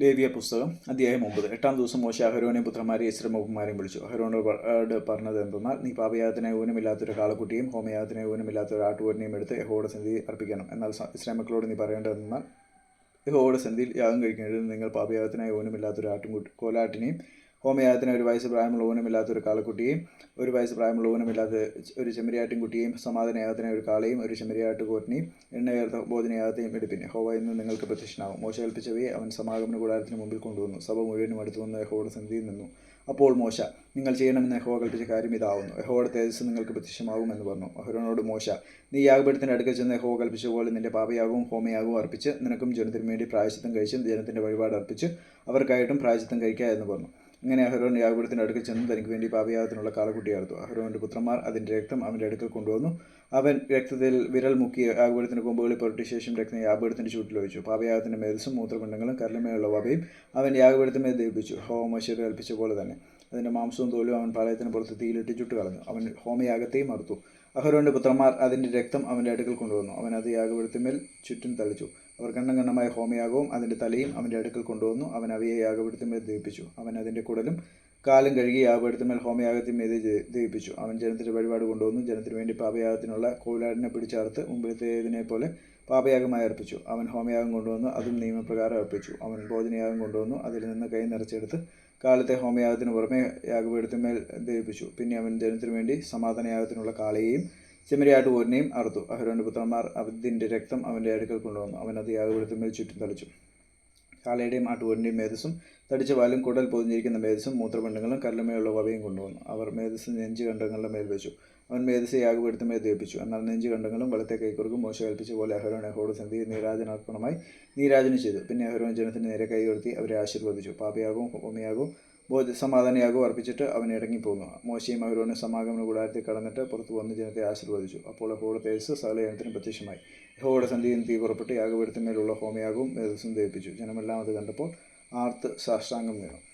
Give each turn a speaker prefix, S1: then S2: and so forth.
S1: ലേവിയ പുസ്തകം അധ്യായം ഒമ്പത്. എട്ടാം ദിവസം മോശ അഹരോനെ പുത്രന്മാരെ ഇസ്രമുഖന്മാരെയും വിളിച്ചു. അഹരോനോട് പറഞ്ഞത് എന്തെന്നാൽ നീ പാപയാതന ഊനമില്ലാത്തൊരു കാളക്കുട്ടിയും ഹോമയാതന ഊനമില്ലാത്ത ഒരു ആട്ടുകൊരനെയും എടുത്ത് യഹോയുടെ സന്ധി അർപ്പിക്കണം. എന്നാൽ ഇസ്രാമക്കളോട് നീ പറയേണ്ടതെന്നാൽ യഹോയുടെ സന്ധിയിൽ യാഗം കഴിക്കേണ്ടത് നിങ്ങൾ പാപയാതനായി ഊനമില്ലാത്തൊരു ആട്ടും കോലാട്ടിനെയും ഹോമയാഗത്തിന് ഒരു വയസ്സ് പ്രായമുള്ള ഊനമില്ലാത്ത ഒരു കാളക്കുട്ടിയും ഒരു വയസ്സ് പ്രായമുള്ള ഊനമില്ലാത്ത ഒരു ചെമ്മരിയാട്ടിൻ കുട്ടിയും സമാധാനയാഗത്തിന് ഒരു കാളയും ഒരു ചെമ്മരിയാട്ട് കോട്ടിനെയും എണ്ണയേർത്ത ബോധനയാഗത്തെയും എടുപ്പിന് ഹോവ ഇന്ന് നിങ്ങൾക്ക് പ്രത്യക്ഷനാവും. മോശ കൽപ്പിച്ചവയെ അവൻ സമാഗമന കൂടാരത്തിന് മുമ്പിൽ കൊണ്ടുവന്നു. സഭ മുഴുവനും അടുത്തു വന്ന് യഹോയുടെ സന്ധിയിൽ നിന്നു. അപ്പോൾ മോശ നിങ്ങൾ ചെയ്യണമെന്ന് യഹോവ കൽപ്പിച്ച കാര്യം ഇതാവുന്നു. യഹോയുടെ തേജസ് നിങ്ങൾക്ക് പ്രത്യക്ഷമാകും എന്ന് പറഞ്ഞു. അഹരോനോട് മോശ നീ യാഗപീഠത്തിന്റെ അടുക്കൽ ചെന്ന് യഹോവ കൽപ്പിച്ച പോലെ നിന്റെ പാപയാകവും ഹോമയാകവും അർപ്പിച്ച് നിനക്കും ജനത്തിനു വേണ്ടി പ്രായശ്ചിത്തം കഴിച്ചും ജനത്തിന്റെ വഴിപാട് അർപ്പിച്ച് അവർക്കായിട്ടും പ്രായശ്ചിത്തം കഴിക്കുക എന്ന് പറഞ്ഞു. അങ്ങനെ അഹരോൻ യാഗപീഠത്തിന്റെ അടുക്കൽ ചെന്ന് തനിക്ക് വേണ്ടി പാപയാഗത്തിനുള്ള കാളക്കുട്ടി അറുത്തു അഹരോന്റെ പുത്രന്മാർ അതിന്റെ രക്തം അവന്റെ അടുക്കൽ കൊണ്ടുവന്നു. അവൻ രക്തത്തിൽ വിരൽ മുക്കി യാഗപീഠത്തിന്റെ കൊമ്പുകളിൽ പുരട്ടിയ ശേഷം രക്തം യാഗപീഠത്തിന്റെ ചൂട്ടിൽ ഒഴിച്ചു. പാപയാഗത്തിന്റെ മേധസ്സും മൂത്രപിണ്ഡങ്ങളും കരലുമേലുള്ള വവയും അവൻ യാഗപീഠത്തിന്മേൽ ദഹിപ്പിച്ചു. ഹോമശ്വരം കൽപ്പിച്ച പോലെ തന്നെ. അതിന്റെ മാംസവും തോലും അവൻ പാലയത്തിന് പുറത്ത് തീയിലിട്ട് ചുട്ടു കളഞ്ഞു. അവൻ ഹോമയാഗത്തെയും അറുത്തു അഹരോന്റെ പുത്രന്മാർ അതിന്റെ രക്തം അവന്റെ അടുക്കൽ കൊണ്ടുവന്നു. അവൻ അത് യാഗപീഠത്തിന്മേൽ ചുറ്റും തളിച്ചു അവർ കണ്ണം കണ്ണമായ ഹോമയാഗവും അതിന്റെ തലയും അവന്റെ അടുക്കൽ കൊണ്ടുവന്നു. അവൻ അവയെ യാഗപീഠത്തിന്മേൽ ദഹിപ്പിച്ചു. അവൻ അതിന്റെ കുടലും കാലും കഴുകി യാഗപീഠത്തിന്മേൽ ഹോമയാഗത്തിന്മേൽ ദഹിപ്പിച്ചു. അവൻ ജനത്തിന്റെ വഴിപാട് കൊണ്ടുവന്നു. ജനത്തിന് വേണ്ടി പാപയാഗത്തിനുള്ള കോലാടിനെ പിടിച്ചറുത്ത് മുമ്പിലത്തേതിനെ പോലെ പാപയാഗമായി അർപ്പിച്ചു. അവൻ ഹോമയാഗം കൊണ്ടുവന്നു. അതും നിയമപ്രകാരം അർപ്പിച്ചു. അവൻ ഭോജനയാഗം കൊണ്ടുവന്നു. അതിൽ നിന്ന് കൈ നിറച്ചെടുത്ത് കാലത്തെ ഹോമയാഗത്തിന് പുറമെ യാഗപീഠത്തിന്മേൽ ദഹിപ്പിച്ചു. പിന്നെ അവൻ ജനത്തിനു വേണ്ടി സമാധാനയാഗത്തിനുള്ള കാളയെയും ചെമ്മരിയാട്ട് പോരിനെയും അറുത്തു. അഹരോന്റെ പുത്രന്മാർ അതിന്റെ രക്തം അവന്റെ അടുക്കൽ കൊണ്ടുവന്നു. അവൻ അത് യാഗപീഠത്തിന്മേൽ ചുറ്റും തളിച്ചു. കാളയുടെയും ആട്ടുപോരിന്റെയും മേധസ്സും തടിച്ച വാലും കുടൽ പൊതിഞ്ഞിരിക്കുന്ന മേധസ്സും മൂത്രപിണ്ഡങ്ങളും കല്ലുമേയുള്ള വവയും കൊണ്ടുവന്നു. അവർ മേധസ്സും നെഞ്ചുകണ്ടങ്ങളുടെ മേൽ വെച്ചു. അവൻ മേധസ്സെ യാഗപ്പെടുത്തി മേധിപ്പിച്ചു എന്നാൽ നെഞ്ചു കണ്ടങ്ങളും വളത്തെ കൈക്കുറുക്കും മോശം കൽപ്പിച്ച പോലെ അഹരോൻ അഹോട് സന്ധി നീരാജനാർപ്പണമായി നീരാജന ചെയ്തു. പിന്നെ അഹരോൻ ജനത്തിന് നേരെ കൈ ഉയർത്തി അവരെ ആശീർവദിച്ചു. പാപയാകും ഹോമയാകവും ബോധ സമാധാനയാകും അർപ്പിച്ചിട്ട് അവൻ ഇറങ്ങിപ്പോന്നു. മോശയും അഹരോനും സമാഗമന കൂടാരത്തിൽ കടന്നിട്ട് പുറത്തു വന്ന് ജനത്തെ ആശീർവദിച്ചു. അപ്പോൾ അഹോട് തേജസ് സകല ജനത്തിന് പ്രത്യക്ഷമായി. യഹോയുടെ സന്ധിയിൽ തീ പുറപ്പെട്ട് യാഗപീഠത്തിന്മേലുള്ള ഹോമിയാകും മേധസ്സും ദഹിപ്പിച്ചു. ജനമെല്ലാം അത് കണ്ടപ്പോൾ ആർത്ത് സാഷ്ടാംഗം വീണു